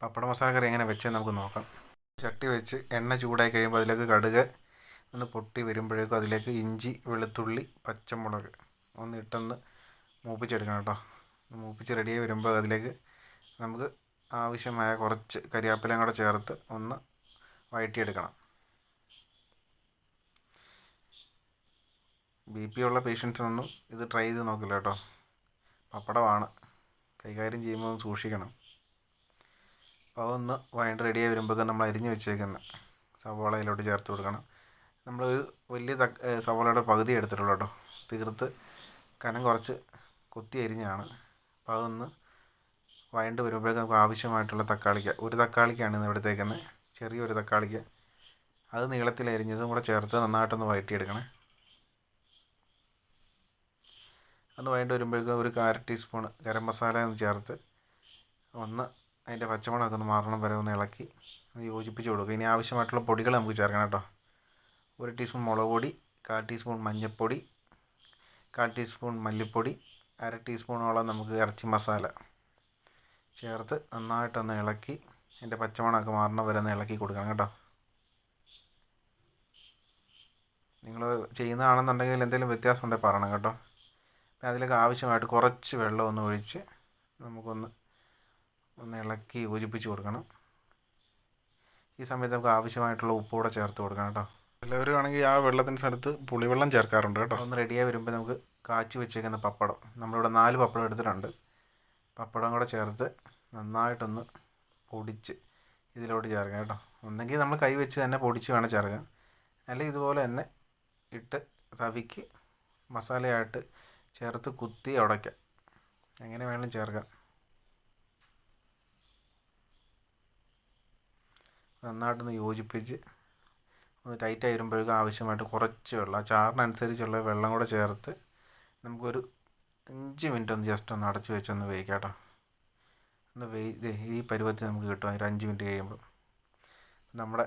പപ്പട മസാല കറി എങ്ങനെ വെച്ചെന്ന് നമുക്ക് നോക്കാം. ചട്ടി വെച്ച് എണ്ണ ചൂടായി കഴിയുമ്പോൾ അതിലേക്ക് കടുക് ഒന്ന് പൊട്ടി വരുമ്പോഴേക്കും അതിലേക്ക് ഇഞ്ചി വെളുത്തുള്ളി പച്ചമുളക് ഒന്ന് ഇട്ടൊന്ന് മൂപ്പിച്ചെടുക്കണം കേട്ടോ. മൂപ്പിച്ച് റെഡിയായി വരുമ്പോൾ അതിലേക്ക് നമുക്ക് ആവശ്യമായ കുറച്ച് കരിയാപ്പിലയും കൂടെ ചേർത്ത് ഒന്ന് വഴറ്റിയെടുക്കണം ബി പി ഉള്ള പേഷ്യൻസിനൊന്നും ഇത് ട്രൈ ചെയ്ത് നോക്കില്ല കേട്ടോ. പപ്പടമാണ്. കൈകാര്യം ചെയ്യുമ്പോൾ സൂക്ഷിക്കണം. അതൊന്ന് വഴണ്ട് റെഡിയായി വരുമ്പോഴേക്കും നമ്മൾ അരിഞ്ഞ് വെച്ചേക്കുന്ന. സവോള അതിലോട്ട് ചേർത്ത് കൊടുക്കണം. നമ്മൾ ഒരു വലിയ തക്ക സവോളയുടെ പകുതി എടുത്തിട്ടുള്ളൂ കേട്ടോ. തീർത്ത് കനം കുറച്ച് കൊത്തി അരിഞ്ഞാണ്. അപ്പോൾ അതൊന്ന് വഴണ്ട് വരുമ്പോഴേക്കും നമുക്ക് ആവശ്യമായിട്ടുള്ള തക്കാളിക്ക ഒരു തക്കാളിക്കാണ് ഇന്ന് എടുത്തേക്കുന്നത് ചെറിയൊരു തക്കാളിക്ക. അത് നീളത്തിൽ അരിഞ്ഞതും കൂടെ ചേർത്ത് നന്നായിട്ടൊന്ന് വഴറ്റിയെടുക്കണേ അന്ന് വൈകിട്ട് വരുമ്പോഴേക്കും ഒരു കാര ടീസ്പൂൺ ഗരം മസാല ഒന്ന് ചേർത്ത് ഒന്ന് അതിന്റെ പച്ചമുളകൊക്കെ ഒന്ന് മാറണം വരെ ഒന്ന് ഇളക്കി യോജിപ്പിച്ച് കൊടുക്കുക ഇനി ആവശ്യമായിട്ടുള്ള പൊടികൾ നമുക്ക് ചേർക്കണം കേട്ടോ. ഒരു ടീസ്പൂൺ മുളക് പൊടി കാൽ ടീസ്പൂൺ മഞ്ഞൾപ്പൊടി കാൽ ടീസ്പൂൺ മല്ലിപ്പൊടി അര ടീസ്പൂണോളം നമുക്ക് ഇറച്ചി മസാല ചേർത്ത് നന്നായിട്ടൊന്ന് ഇളക്കി അതിന്റെ പച്ചമണമൊക്കെ മാറണ വരെ ഒന്ന് ഇളക്കി കൊടുക്കണം കേട്ടോ. നിങ്ങൾ ചെയ്യുന്നതാണെന്നുണ്ടെങ്കിൽ എന്തെങ്കിലും വ്യത്യാസം ഉണ്ടെങ്കിൽ പറയണം കേട്ടോ. അതിലേക്ക് ആവശ്യമായിട്ട് കുറച്ച് വെള്ളം ഒന്ന് ഒഴിച്ച് നമുക്കൊന്ന് ഒന്ന് ഇളക്കി യോജിപ്പിച്ച് കൊടുക്കണം. ഈ സമയത്ത് നമുക്ക് ആവശ്യമായിട്ടുള്ള ഉപ്പ് കൂടെ ചേർത്ത് കൊടുക്കണം കേട്ടോ. എല്ലാവരും ആണെങ്കിൽ ആ വെള്ളത്തിന്റെ സ്ഥലത്ത് പുളിവെള്ളം ചേർക്കാറുണ്ട് കേട്ടോ. ഒന്ന് റെഡിയായി വരുമ്പോൾ നമുക്ക് കാച്ചി വെച്ചേക്കുന്ന പപ്പടം. നമ്മളിവിടെ നാല് പപ്പടം എടുത്തിട്ടുണ്ട്. പപ്പടം കൂടെ ചേർത്ത് നന്നായിട്ടൊന്ന് പൊടിച്ച് ഇതിലോട്ട് ചേർക്കാം കേട്ടോ. ഒന്നെങ്കിൽ നമ്മൾ കൈ വെച്ച് തന്നെ പൊടിച്ച് വേണം ചേർക്കാം അല്ലെങ്കിൽ ഇതുപോലെ തന്നെ ഇട്ട് തവിക്ക് മസാലയായിട്ട് ചേർത്ത് കുത്തി ഉടയ്ക്കാം. എങ്ങനെ വേണമെങ്കിലും ചേർക്കാം. നന്നായിട്ടൊന്ന് യോജിപ്പിച്ച് ഒന്ന് ടൈറ്റ് ആയിരുമ്പോഴേക്കും ആവശ്യമായിട്ട് കുറച്ച് വെള്ളം ആ ചാറിനനുസരിച്ചുള്ള വെള്ളം കൂടെ ചേർത്ത് നമുക്കൊരു അഞ്ച് മിനിറ്റ് ഒന്ന് ജസ്റ്റ് ഒന്ന് അടച്ച് വെച്ചൊന്ന് വേവിക്കാം കേട്ടോ. ഒന്ന് വേ ഈ പരുവത്തിൽ നമുക്ക് കിട്ടും ഒരു അഞ്ച് മിനിറ്റ് കഴിയുമ്പോൾ നമ്മുടെ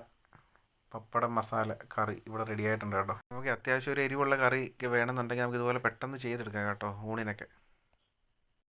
പപ്പടം മസാല കറി ഇവിടെ റെഡി ആയിട്ടുണ്ട് കേട്ടോ. നമുക്ക് അത്യാവശ്യം ഒരു എരിവുള്ള കറി വേണമെന്നുണ്ടെങ്കിൽ നമുക്ക് ഇതുപോലെ പെട്ടെന്ന് ചെയ്തെടുക്കാം കേട്ടോ ഊണിനൊക്കെ.